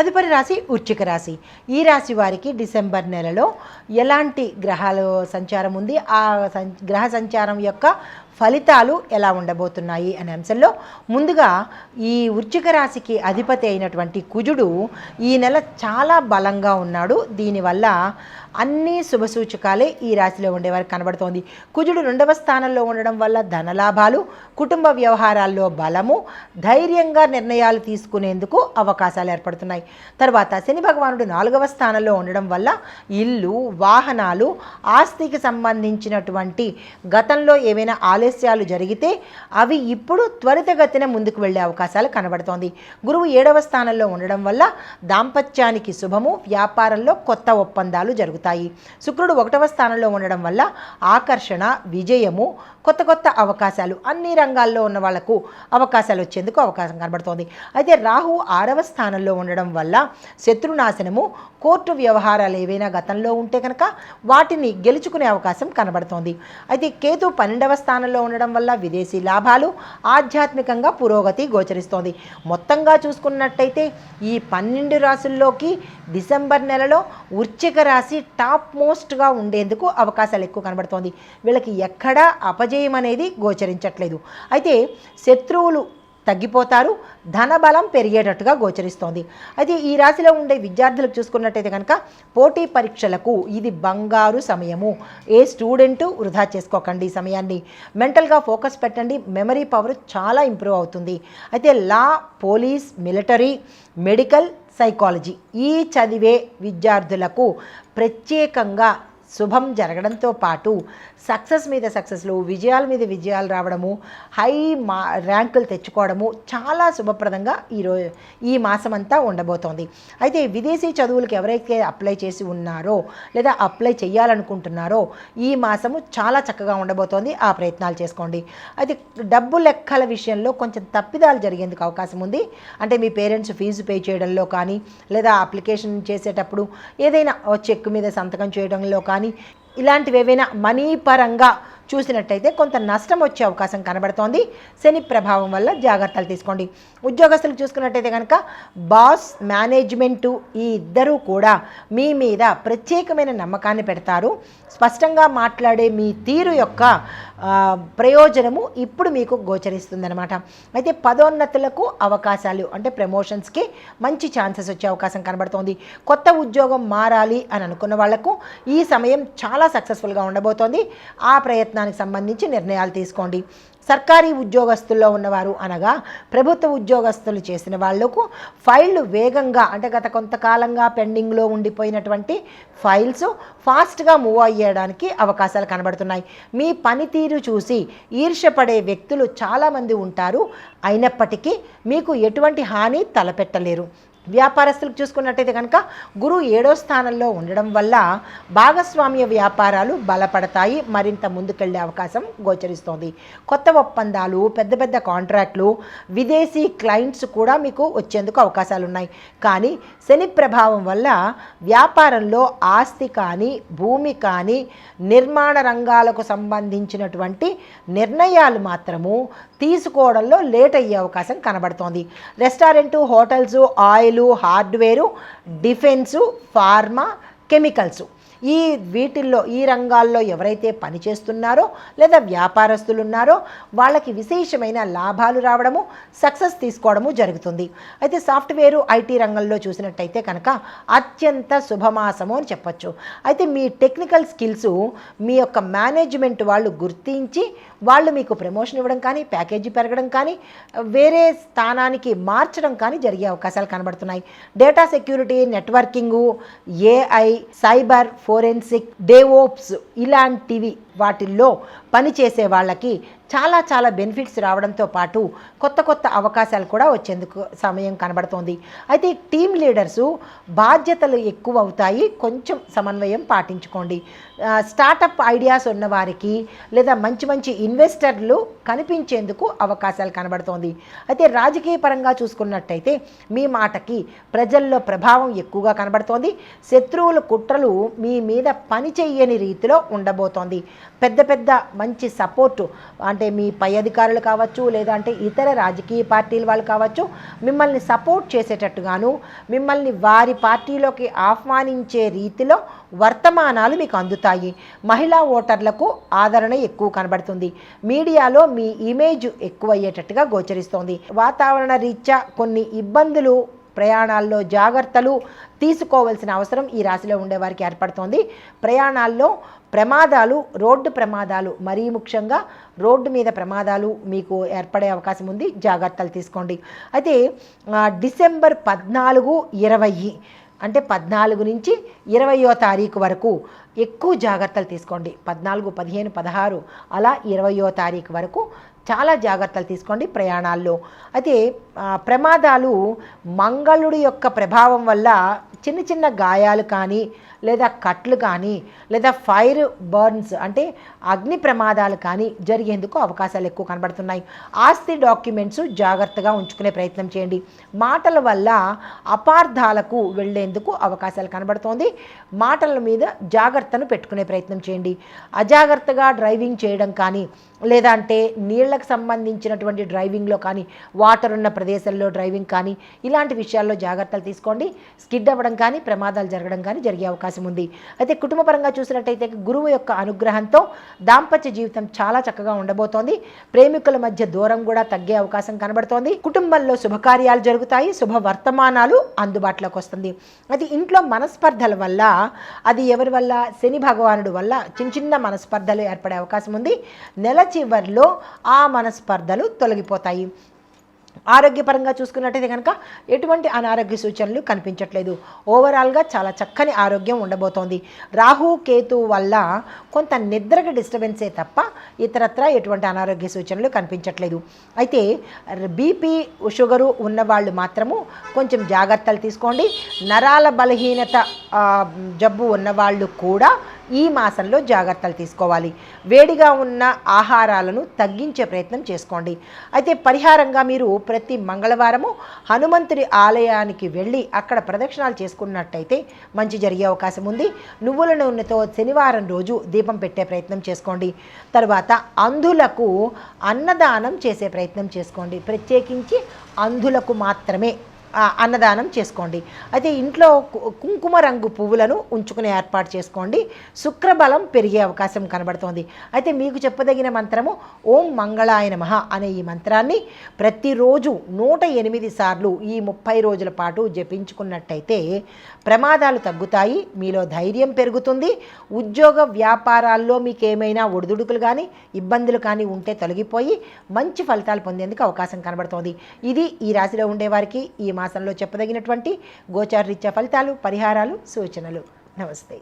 తదుపరి రాశి వృశ్చిక రాశి. ఈ రాశి వారికి డిసెంబర్ నెలలో ఎలాంటి గ్రహాలు సంచారం ఉంది? ఆ సం- గ్రహ సంచారం యొక్క ఫలితాలు ఎలా ఉండబోతున్నాయి అనే అంశంలో ముందుగా ఈ వృచ్చిక రాశికి అధిపతి అయినటువంటి కుజుడు ఈ నెల చాలా బలంగా ఉన్నాడు. దీనివల్ల అన్ని శుభసూచకాలే ఈ రాశిలో ఉండేవారికి కనబడుతోంది. కుజుడు రెండవ స్థానంలో ఉండడం వల్ల ధనలాభాలు కుటుంబ వ్యవహారాల్లో బలము ధైర్యంగా నిర్ణయాలు తీసుకునేందుకు అవకాశాలు ఏర్పడుతున్నాయి. తర్వాత శని భగవానుడు నాలుగవ స్థానంలో ఉండడం వల్ల ఇల్లు వాహనాలు ఆస్తికి సంబంధించినటువంటి గతంలో ఏవైనా ఆలస్యాలు జరిగితే అవి ఇప్పుడు త్వరితగతిన ముందుకు వెళ్ళే అవకాశాలు కనబడుతోంది. గురువు ఏడవ స్థానంలో ఉండడం వల్ల దాంపత్యానికి శుభము వ్యాపారంలో కొత్త ఒప్పందాలు జరుగుతాయి. శుక్రుడు ఒకటవ స్థానంలో ఉండడం వల్ల ఆకర్షణ విజయము కొత్త కొత్త అవకాశాలు అన్ని రంగాల్లో ఉన్న వాళ్ళకు అవకాశాలు వచ్చేందుకు అవకాశం కనబడుతోంది. అయితే రాహు ఆరవ స్థానంలో ఉండడం వల్ల శత్రునాశనము కోర్టు వ్యవహారాలు ఏవైనా గతంలో ఉంటే కనుక వాటిని గెలుచుకునే అవకాశం కనబడుతోంది. అయితే కేతు పన్నెండవ స్థానంలో ఉండడం వల్ల విదేశీ లాభాలు ఆధ్యాత్మికంగా పురోగతి గోచరిస్తోంది. మొత్తంగా చూసుకున్నట్టయితే ఈ పన్నెండు రాసుల్లోకి డిసెంబర్ నెలలో వృచ్చిక రాశి టాప్ మోస్ట్గా ఉండేందుకు అవకాశాలు ఎక్కువ కనబడుతోంది. వీళ్ళకి ఎక్కడా అపజయం అనేది గోచరించట్లేదు. అయితే శత్రువులు తగ్గిపోతారు ధనబలం పెరిగేటట్టుగా గోచరిస్తోంది. అయితే ఈ రాశిలో ఉండే విద్యార్థులకు చూసుకున్నట్టయితే కనుక పోటీ పరీక్షలకు ఇది బంగారు సమయము. ఏ స్టూడెంట్ వృధా చేసుకోకండి ఈ సమయాన్ని. మెంటల్గా ఫోకస్ పెట్టండి మెమరీ పవర్ చాలా ఇంప్రూవ్ అవుతుంది. అయితే law police military medical psychology ఈ చదివే విద్యార్థులకు ప్రత్యేకంగా శుభం జరగడంతో పాటు సక్సెస్ మీద సక్సెస్లు విజయాల మీద విజయాలు రావడము హై మా ర్యాంకులు తెచ్చుకోవడము చాలా శుభప్రదంగా ఈరోజు ఈ మాసం అంతా ఉండబోతోంది. అయితే విదేశీ చదువులకు ఎవరైతే అప్లై చేసి ఉన్నారో లేదా అప్లై చేయాలనుకుంటున్నారో ఈ మాసము చాలా చక్కగా ఉండబోతోంది. ఆ ప్రయత్నాలు చేసుకోండి. అయితే డబ్బు లెక్కల విషయంలో కొంచెం తప్పిదాలు జరిగేందుకు అవకాశం ఉంది. అంటే మీ పేరెంట్స్ ఫీజు పే చేయడంలో కానీ లేదా అప్లికేషన్ చేసేటప్పుడు ఏదైనా చెక్ మీద సంతకం చేయడంలో కానీ ఇలాంటివి ఏవైనా మనీ పరంగా చూసినట్టయితే కొంత నష్టం వచ్చే అవకాశం కనబడుతోంది. శని ప్రభావం వల్ల జాగ్రత్తలు తీసుకోండి. ఉద్యోగస్తులు చూసుకున్నట్టయితే కనుక బాస్ మేనేజ్మెంటు ఈ ఇద్దరూ కూడా మీ మీద ప్రత్యేకమైన నమ్మకాన్ని పెడతారు. స్పష్టంగా మాట్లాడే మీ తీరు యొక్క ప్రయోజనము ఇప్పుడు మీకు గోచరిస్తుందనమాట అయితే పదోన్నతులకు అవకాశాలు అంటే ప్రమోషన్స్కి మంచి ఛాన్సెస్ వచ్చే అవకాశం కనబడుతోంది. కొత్త ఉద్యోగం మారాలి అని అనుకున్న వాళ్ళకు ఈ సమయం చాలా సక్సెస్ఫుల్గా ఉండబోతోంది. ఆ ప్రయత్నం దానికి సంబంధించి నిర్ణయాలు తీసుకోండి. సర్కారీ ఉద్యోగస్తుల్లో ఉన్నవారు అనగా ప్రభుత్వ ఉద్యోగస్తులు చేసిన వాళ్ళకు ఫైళ్ళు వేగంగా అంటే గత కొంతకాలంగా పెండింగ్లో ఉండిపోయినటువంటి ఫైల్స్ ఫాస్ట్గా మూవ్ అయ్యడానికి అవకాశాలు కనబడుతున్నాయి. మీ పనితీరు చూసి ఈర్ష్యపడే వ్యక్తులు చాలామంది ఉంటారు. అయినప్పటికీ మీకు ఎటువంటి హాని తలపెట్టలేరు. వ్యాపారస్తులకు చూసుకున్నట్టయితే కనుక గురువు ఏడో స్థానంలో ఉండడం వల్ల భాగస్వామ్య వ్యాపారాలు బలపడతాయి. మరింత ముందుకెళ్ళే అవకాశం గోచరిస్తోంది. కొత్త ఒప్పందాలు పెద్ద పెద్ద కాంట్రాక్ట్లు విదేశీ క్లయింట్స్ కూడా మీకు వచ్చేందుకు అవకాశాలు ఉన్నాయి కానీ శని ప్రభావం వల్ల వ్యాపారంలో ఆస్తి కానీ భూమి కానీ నిర్మాణ రంగాలకు సంబంధించినటువంటి నిర్ణయాలు మాత్రము తీసుకోవడంలో లేట్ అయ్యే అవకాశం కనబడుతోంది. Restaurant hotels oil hardware defence pharma chemicals. ఈ వీటిల్లో ఈ రంగాల్లో ఎవరైతే పనిచేస్తున్నారో లేదా వ్యాపారస్తులు ఉన్నారో వాళ్ళకి విశేషమైన లాభాలు రావడము సక్సెస్ తీసుకోవడము జరుగుతుంది. అయితే సాఫ్ట్వేరు ఐటీ రంగంలో చూసినట్టయితే కనుక అత్యంత శుభమాసము అని చెప్పచ్చు. అయితే మీ టెక్నికల్ స్కిల్స్ మీ యొక్క మేనేజ్మెంట్ వాళ్ళు గుర్తించి వాళ్ళు మీకు ప్రమోషన్ ఇవ్వడం కానీ ప్యాకేజీ పెరగడం కానీ వేరే స్థానానికి మార్చడం కానీ జరిగే అవకాశాలు కనబడుతున్నాయి. Data security networking AI cyber forensic DevOps ఇలాంటివి వాటిల్లో పనిచేసే వాళ్ళకి చాలా చాలా బెనిఫిట్స్ రావడంతో పాటు కొత్త కొత్త అవకాశాలు కూడా వచ్చేందుకు సమయం కనబడుతోంది. అయితే టీం లీడర్సు బాధ్యతలు ఎక్కువ అవుతాయి కొంచెం సమన్వయం పాటించుకోండి. స్టార్టప్ ఐడియాస్ ఉన్న వారికి లేదా మంచి మంచి ఇన్వెస్టర్లు కనిపించేందుకు అవకాశాలు కనబడుతోంది. అయితే రాజకీయ పరంగా చూసుకున్నట్టయితే మీ మాటకి ప్రజల్లో ప్రభావం ఎక్కువగా కనబడుతోంది. శత్రువుల కుట్రలు మీ మీద పని చేయని రీతిలో ఉండబోతోంది. పెద్ద పెద్ద మంచి సపోర్టు అంటే అంటే మీ పై అధికారులు కావచ్చు లేదా అంటే ఇతర రాజకీయ పార్టీల వాళ్ళు కావచ్చు మిమ్మల్ని సపోర్ట్ చేసేటట్టుగాను మిమ్మల్ని వారి పార్టీలోకి ఆహ్వానించే రీతిలో వర్తమానాలు మీకు అందుతాయి. మహిళా ఓటర్లకు ఆదరణ ఎక్కువ కనబడుతుంది. మీడియాలో మీ ఇమేజ్ ఎక్కువ అయ్యేటట్టుగా గోచరిస్తోంది. వాతావరణ రీత్యా కొన్ని ఇబ్బందులు ప్రయాణాల్లో జాగ్రత్తలు తీసుకోవాల్సిన అవసరం ఈ రాశిలో ఉండేవారికి ఏర్పడుతోంది. ప్రయాణాల్లో ప్రమాదాలు రోడ్డు ప్రమాదాలు మరీ ముఖ్యంగా రోడ్డు మీద ప్రమాదాలు మీకు ఏర్పడే అవకాశం ఉంది. జాగ్రత్తలు తీసుకోండి. అయితే డిసెంబర్ పద్నాలుగు ఇరవై అంటే పద్నాలుగు నుంచి ఇరవయో తారీఖు వరకు ఎక్కువ జాగ్రత్తలు తీసుకోండి. పద్నాలుగు పదిహేను పదహారు అలా ఇరవయో తారీఖు వరకు చాలా జాగ్రత్తలు తీసుకోండి ప్రయాణాల్లో. అయితే ప్రమాదాలు మంగళుడి యొక్క ప్రభావం వల్ల చిన్న చిన్న గాయాలు కానీ లేదా కట్లు కానీ లేదా ఫైర్ బర్న్స్ అంటే అగ్ని ప్రమాదాలు కానీ జరిగేందుకు అవకాశాలు ఎక్కువ కనబడుతున్నాయి. ఆస్తి డాక్యుమెంట్స్ జాగ్రత్తగా ఉంచుకునే ప్రయత్నం చేయండి. మాటల వల్ల అపార్థాలకు వెళ్ళేందుకు అవకాశాలు కనబడుతోంది. మాటల మీద జాగ్రత్తను పెట్టుకునే ప్రయత్నం చేయండి. అజాగ్రత్తగా డ్రైవింగ్ చేయడం కానీ లేదంటే నీళ్ళకు సంబంధించినటువంటి డ్రైవింగ్లో కానీ వాటర్ ఉన్న ప్రదేశంలో డ్రైవింగ్ కానీ ఇలాంటి విషయాల్లో జాగ్రత్తలు తీసుకోండి. స్కిడ్ అవ్వడం కానీ ప్రమాదాలు జరగడం కానీ జరిగే అవకాశం ఉంది. అయితే కుటుంబ పరంగా చూసినట్టయితే గురువు యొక్క అనుగ్రహంతో దాంపత్య జీవితం చాలా చక్కగా ఉండబోతోంది. ప్రేమికుల మధ్య దూరం కూడా తగ్గే అవకాశం కనబడుతోంది. కుటుంబంలో శుభకార్యాలు జరుగుతాయి. శుభ వర్తమానాలు అందుబాటులోకి వస్తుంది. అది ఇంట్లో మనస్పర్ధల వల్ల అది ఎవరి వల్ల? శని భగవానుడు వల్ల చిన్న చిన్న మనస్పర్ధలు ఏర్పడే అవకాశం ఉంది. నెల చివరిలో ఆ మనస్పర్ధలు తొలగిపోతాయి. ఆరోగ్యపరంగా చూసుకున్నట్టయితే కనుక ఎటువంటి అనారోగ్య సూచనలు కనిపించట్లేదు. ఓవరాల్గా చాలా చక్కని ఆరోగ్యం ఉండబోతోంది. రాహు కేతు వల్ల కొంత నిద్రకు డిస్టర్బెన్సే తప్ప ఇతరత్ర ఎటువంటి అనారోగ్య సూచనలు కనిపించట్లేదు. అయితే బీపీ షుగరు ఉన్నవాళ్ళు మాత్రము కొంచెం జాగ్రత్తలు తీసుకోండి. నరాల బలహీనత జబ్బు ఉన్నవాళ్ళు కూడా ఈ మాసంలో జాగ్రత్తలు తీసుకోవాలి. వేడిగా ఉన్న ఆహారాలను తగ్గించే ప్రయత్నం చేసుకోండి. అయితే పరిహారంగా మీరు ప్రతి మంగళవారము హనుమంతుడి ఆలయానికి వెళ్ళి అక్కడ ప్రదక్షిణాలు చేసుకున్నట్టయితే మంచి జరిగే అవకాశం ఉంది. నువ్వుల నూనెతో శనివారం రోజు దీపం పెట్టే ప్రయత్నం చేసుకోండి. తర్వాత అంధులకు అన్నదానం చేసే ప్రయత్నం చేసుకోండి. ప్రత్యేకించి అంధులకు మాత్రమే అన్నదానం చేసుకోండి. అయితే ఇంట్లో కు- కుంకుమ రంగు పువ్వులను ఉంచుకునే ఏర్పాటు చేసుకోండి. శుక్రబలం పెరిగే అవకాశం కనబడుతోంది. అయితే మీకు చెప్పదగిన మంత్రము ఓం మంగళాయ నమః అనే ఈ మంత్రాన్ని ప్రతిరోజు నూట ఎనిమిది సార్లు ఈ ముప్పై రోజుల పాటు జపించుకున్నట్టయితే ప్రమాదాలు తగ్గుతాయి మీలో ధైర్యం పెరుగుతుంది ఉద్యోగ వ్యాపారాల్లో మీకు ఏమైనా ఒడిదుడుకులు కానీ ఇబ్బందులు కానీ ఉంటే తొలగిపోయి మంచి ఫలితాలు పొందేందుకు అవకాశం కనబడుతోంది. ఇది ఈ రాశిలో ఉండేవారికి ఈ మాసంలో చెప్పదగినటువంటి గోచారరీత్యా ఫలితాలు పరిహారాలు సూచనలు. నమస్తే.